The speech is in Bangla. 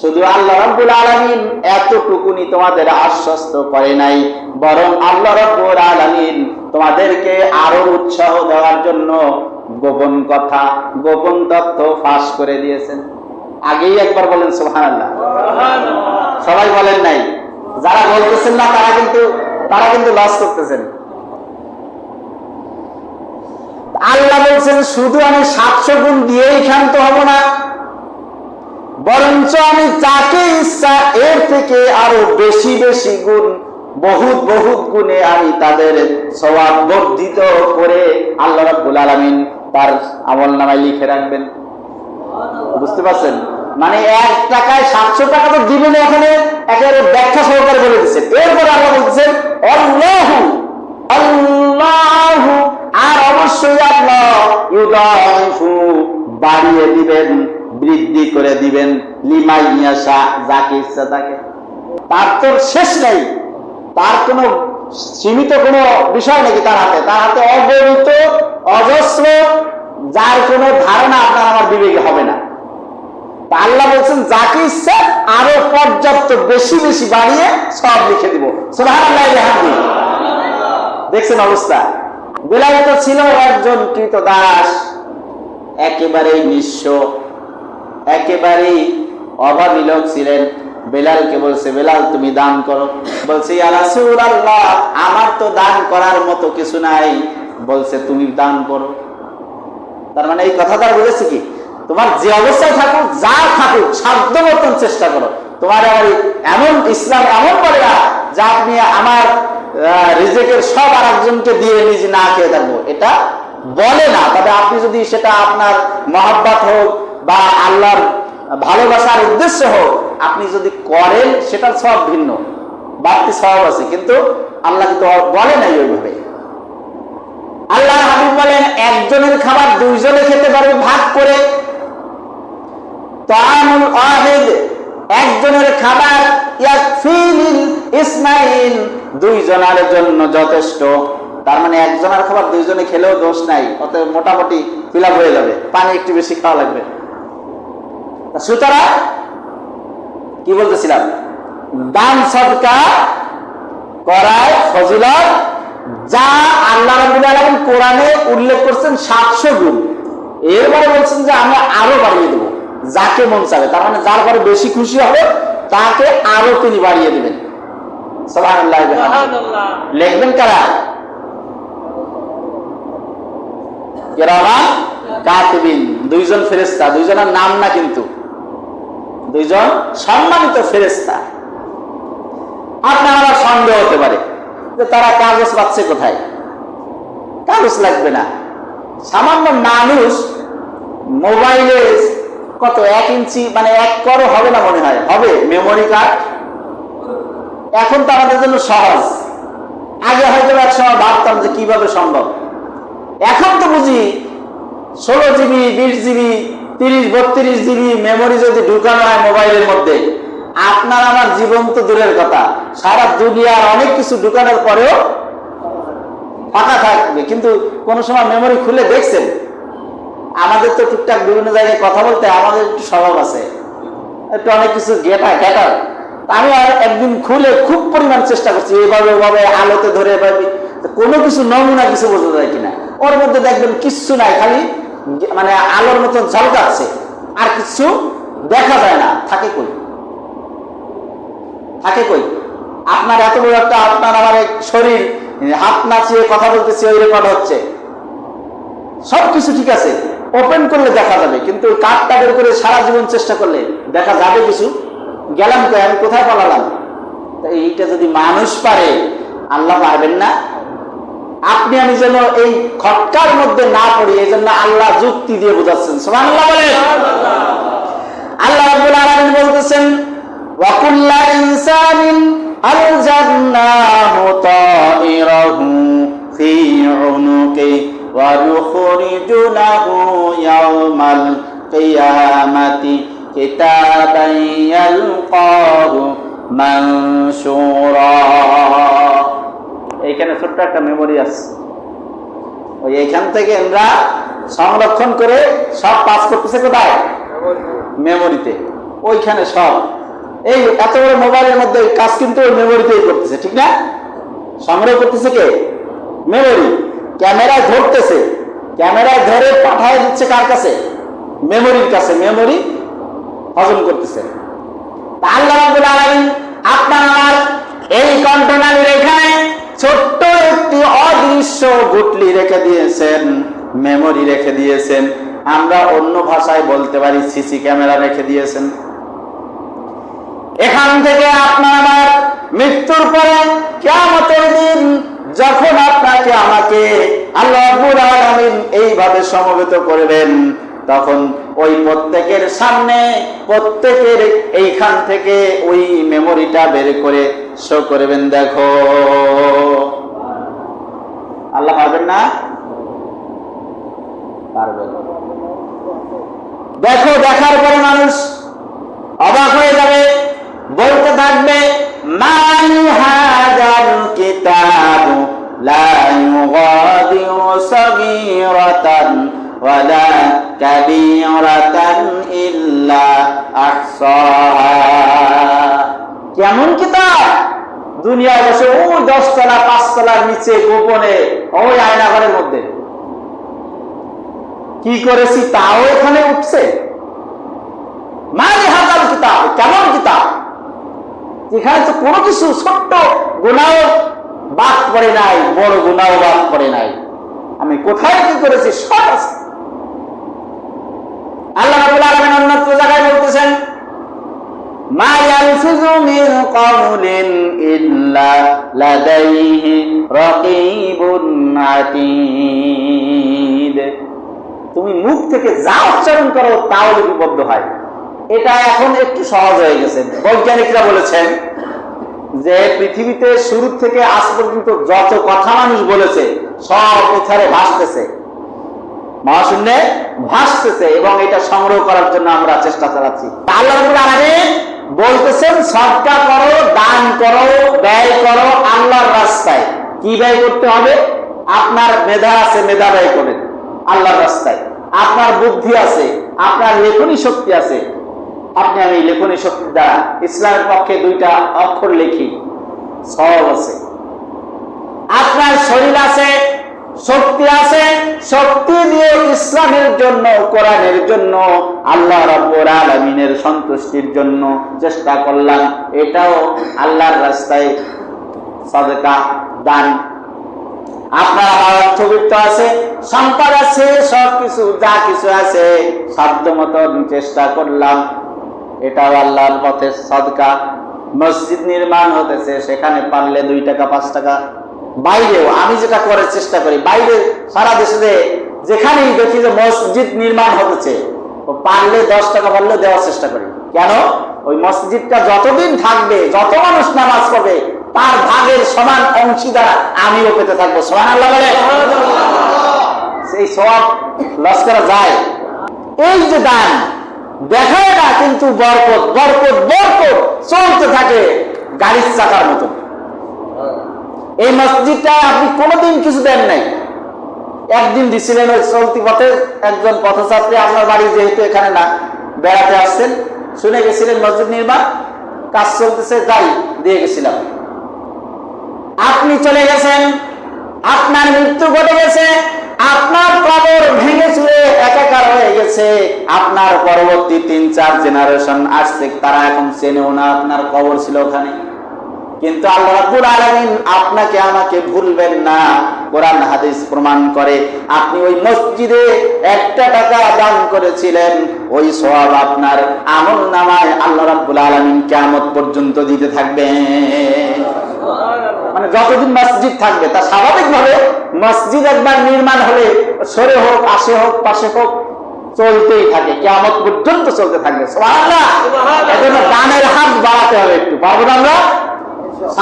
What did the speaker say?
শুধু আল্লাহ রব্বুল আলমিন এতটুকুনি তোমাদের আশ্বস্ত করে নাই বরং আল্লাহ রব্বুল আলমিন তোমাদেরকে আরও উৎসাহ দেওয়ার জন্য গোপন কথা গোপন তথ্য ফাঁস করে দিয়েছেন। আগেই একবার বলেন সোহান সবাই বলেন নাই। যারা বলতেছেন না তারা কিন্তু তারা কিন্তু লস করতেছেন। আল্লাহ বলছেন, শুধু আমি সাতশো গুণ দিয়েই ক্ষান্ত হব না, বরঞ্চ আমি যাকে ইচ্ছা এর থেকে আরও বেশি বেশি গুণ, বহুত বহুত গুণে আমি তাদের স্বভাব বর্ধিত করে আল্লাহ রাব্বুল আলামিন তার আমল নামায় লিখে রাখবেন। বুঝতে পারছেন? মানে এক টাকায় সাতশো টাকা তো দিবেন এখানে, একেবারে ব্যাখ্যা সহকারে বলে দিচ্ছেন। এরপর বাড়িয়ে দিবেন, বৃদ্ধি করে দিবেন লিমাইয়াশা যাকে ইচ্ছা তাকে। তার তো শেষ নেই। তার কোনো সীমিত কোনো বিষয় নাকি তার হাতে? তার হাতে অগণিত অজস্র, যার কোনো ধারণা আপনার আমার বিবেকে হবে না। আল্লাহ বলছেন, যাকে ইচ্ছা, আরও পর্যাপ্ত বেশি বেশি বাড়িয়ে সব লিখে দিব। সুবহানাল্লাহ দেখছেন অবস্থা? বেলাল তো ছিল একজন কৃত দাস একেবারেই নিঃস্ব, একেবারেই অভাবী লোক ছিলেন। বেলালকে বলছে, বেলাল, তুমি দান করো। বলছে আমার তো দান করার মতো কিছু নাই। বলছে, তুমি দান করো। তার মানে এই কথা তার কি? তোমার যে অবস্থায় থাকুক, যা থাকুক, সাধ্য মতন চেষ্টা করো। তোমার আবার এমন ইসলাম এমন বলে না, যে আপনি আমার রিজেকের সব দিয়ে নিজে না খেয়ে থাকব এটা বলে না, তবে আপনি যদি সেটা আপনার মহাব্বত হোক বা আল্লাহর ভালোবাসার উদ্দেশ্য হোক, আপনি যদি করেন, সেটা সব ভিন্ন, বাড়তি সব আছে। কিন্তু আল্লাহ কিন্তু বলে নাই ওইভাবে। আল্লাহ হাবিব বলেন, একজনের খাবার দুইজনে খেতে পারবে, ভাগ করে। তামুল একজনের খাবার ইসমাইল, দুইজনের জন্য যথেষ্ট। তার মানে একজনের খাবার দুইজনে খেলেও দোষ নাই অত মোটামুটি ফিল হয়ে যাবে, পানি একটু বেশি খাওয়া লাগবে। সুতরাং, কি বলতেছিলাম? দান সদকা করায় ফজিলত, যা আল্লাহ রাব্বুল আলামিন কোরআনে উল্লেখ করছেন 700 গুণ। এরপরে বলছেন যে আমি আরও বাড়িয়ে দেব। যাকে মন চাবে, তার মানে যার পরে বেশি খুশি হবে, তাকে আরও তিনি বাড়িয়ে দিবেন। লিখবেন কারা? কেরামান কাতিবিন। দুইজন ফেরেশতা, দুইজনের নাম না কিন্তু। দুইজন সম্মানিত ফেরেশতা। আপনার আবার সন্দেহ হতে পারে যে তারা কাগজ পাচ্ছে কোথায়? কাগজ লাগবে না। সামান্য মানুষ মোবাইলে কত? এক ইঞ্চি মানে এক করো হবে না মনে হয়। হবে মেমোরি কার্ড এখন তো আমাদের জন্য সহজ। আগে হয়তো এক সময় ভাবতাম যে কীভাবে সম্ভব। এখন তো বুঝি, ষোলো জিবি, বিশ জিবি, তিরিশ, বত্রিশ জিবি মেমোরি যদি ঢুকানো হয় মোবাইলের মধ্যে, আপনার আমার জীবন তো দূরের কথা। সারা দুনিয়ার অনেক কিছু ঢুকানোর পরেও ফাঁকা থাকবে। কিন্তু কোন সময় মেমোরি খুলে দেখছেন? আমাদের তো টুকটাক বিভিন্ন জায়গায় কথা বলতে আমাদের একটু স্বভাব আছে। একটু অনেক কিছু গেটা গেটার আমি আর একদিন খুলে খুব পরিমাণ চেষ্টা করছি এইভাবে ওভাবে, আলোতে ধরে এভাবে। কোনো কিছু, নমুনা কিছু বোঝা যায় কিনা? ওর মধ্যে দেখবেন কিচ্ছু নাই, খালি মানে আলোর মতন ঝলকাচ্ছে আর কিছু দেখা যায় না। থাকে কই? থাকে কই? আপনার এত বড় একটা, আপনার আমার শরীর, হাত নাচিয়ে কথা বলতেছি, ওই রেকর্ড হচ্ছে। সবকিছু ঠিক আছে। ওপেন করলে দেখা যাবে, কিন্তু কাঠটা বের করে সারা জীবন চেষ্টা করলে দেখা যাবে কিছু। গেলাম তো আমি কোথায় পালালাম? এইটা যদি মানুষ পারে, আল্লাহ পারবেন না। আপনি আমি যেন এই খটকার মধ্যে না পড়ি এই জন্য আল্লাহ যুক্তি দিয়ে বোঝাচ্ছেন। সুবহানাল্লাহ বলেন। আল্লাহ রাব্বুল আলামিন বলতেছেন ওয়া কুল্লা ইনসানিন আলজান্নাহু তাইরাহু ফি উনুকি লাহু ইয়াওমাল কিয়ামাতি কিতাবান ইয়ালকাহু মানশুরা এইখানে ছোট্ট একটা মেমোরি আছে। ওই এইখান থেকে আমরা সংরক্ষণ করে সব পাস করতেছে কোথায়? মেমোরিতে ওইখানে সব। এই এত বড় মোবাইলের মধ্যে কাজ কিন্তু মেমোরিতেই করতেছে, ঠিক না? সংগ্রহ করতেছে কে? মেমোরি ক্যামেরায় ধরতেছে। ক্যামেরায় ধরে পাঠায় দিচ্ছে কার কাছে? মেমোরির কাছে। মেমোরি হজম করতেছে। আল্লাহ আপনার এই কন্টেনারের এখানে ছোট্ট একটি অদৃশ্য গুটলি রেখে দিয়েছেন, মেমোরি রেখে দিয়েছেন। আমরা অন্য ভাষায় বলতে পারি সিসি ক্যামেরা রেখে দিয়েছেন। এখান থেকে আপনার আমার মৃত্যুর পরে কিয়ামতের দিন যখন আপনাকে, আমাকে আল্লাহ আলামিন এইভাবে সমবেত করবেন, তখন ওই প্রত্যেকের সামনে, প্রত্যেকের এইখান থেকে ওই মেমোরিটা বের করে শো করবেন, দেখো। আল্লাহ পারবেন না? পারবেন। দেখো, দেখার পরে মানুষ কেমন কিতাব? দুনিয়ায় বসে ওই দশতলা, পাঁচতলার নিচে, গোপনে, ওই আয়নাঘরের মধ্যে। কি করেছি তাও এখানে উঠছে? কিতাব, কেমন কিতাব? এখানে তো কোনো কিছু ছোট্ট গুণাও বাদ পড়ে নাই, বড় গুণাও বাদ পড়ে নাই। আমি কোথায় কি করেছি? সব আছে। আল্লাহ রাব্বুল আলামিন অন্যত্র জায়গায় বলতেছেন, মা ইয়ালফিজু মিন কাউলিন ইল্লা লাদাইহি রাকীবুন আতীদ. তুমি মুখ থেকে যা উচ্চারণ করো, তাও লিপিবদ্ধ হয়। এটা এখন একটু সহজ হয়ে গেছে। বৈজ্ঞানিকরা বলেছেন যে পৃথিবীতে শুরু থেকে আজ পর্যন্ত যত কথা মানুষ বলেছে, সব এথারে ভাসতেছে। মহাশূন্যে ভাসতেছে এবং এটা সংগ্রহ করার জন্য আমরা চেষ্টা চালাচ্ছি। আল্লাহ বলতেছেন সদকা করো, দান করো, ব্যয় করো আল্লাহর রাস্তায়। কি ব্যয় করতে হবে? আপনার মেধা আছে, মেধা ব্যয় করেন আল্লাহর রাস্তায়। আপনার বুদ্ধি আছে, আপনার লেখনী শক্তি আছে। আপনি আমি লেখনী শক্তি দ্বারা ইসলামের পক্ষে দুইটা অক্ষর লিখি। সব আছে। আপনার শরীর আছে শক্তি আছে, শক্তি দিয়ে ইসলামের জন্য, কোরআনের জন্য, আল্লাহ রাব্বুল আলামিনের সন্তুষ্টির জন্য চেষ্টা করলাম। এটাও আল্লাহর রাস্তায় সাদকা দান। আপনার আমার অর্থবিত্ত আছে, সম্পদ আছে যা কিছু আছে সাধ্য মতন চেষ্টা করলাম। এটাও আল্লাহর সদকা। মসজিদ নির্মাণ হতেছে, সেখানে পারলে দুই টাকা, পাঁচ টাকা বাইরেও আমি যেটা করার চেষ্টা করি, বাইরে সারা দেশে যেখানেই দেখি যে মসজিদ নির্মাণ হতেছে, পারলে দশ টাকা পারলে দেওয়ার চেষ্টা করি। কেন? ওই মসজিদটা যতদিন থাকবে, যত মানুষ নামাজ পড়বে, তার ভাগের সমান অংশীদার আমিও পেতে থাকব। সেই সব লস করা যায়। এই যে দান দেখায় না কিন্তু বরকত বরকত বরকত চলতে থাকে গাড়ির চাকার মতো এই মসজিদটা আপনি কোনোদিন কিছু দেন নাই। একদিন দিছিলেন ওই চলতি পথে একজন পথযাত্রী আপনার বাড়ি যেহেতু এখানে না, বেড়াতে আসছেন, শুনে গেছিলেন মসজিদ নির্মাণ, কাজ চলতেছে, যাই, দিয়ে গেছিলাম। আপনি চলে গেছেন, আপনার মৃত্যু ঘটে গেছে, আপনার কবর ভেঙে চুরে একাকার হয়ে গেছে, আপনার পরবর্তী তিন চার জেনারেশন আসছে, তারা এখন চেনেও না আপনার কবর ছিল ওখানে। কিন্তু আল্লাহ রাব্বুল আলামিন আপনাকে আমাকে ভুলবেন না। কোরআন হাদিস প্রমাণ করে আপনি ওই মসজিদে একটা টাকা দান করেছিলেন ওই সওয়াব আপনার আমল নামায় আল্লাহ রাব্বুল আলামিন কিয়ামত পর্যন্ত দিতে থাকবেন মানে যতদিন মসজিদ থাকবে তা স্বাভাবিকভাবে মসজিদ একবার নির্মাণ হলে সরে হোক আসে হোক পাশে হোক চলতেই থাকে কেমন পর্যন্ত চলতে থাকবে। এজন্য দানের হাত বাড়াতে হবে একটু। পারব আমরা Gracias.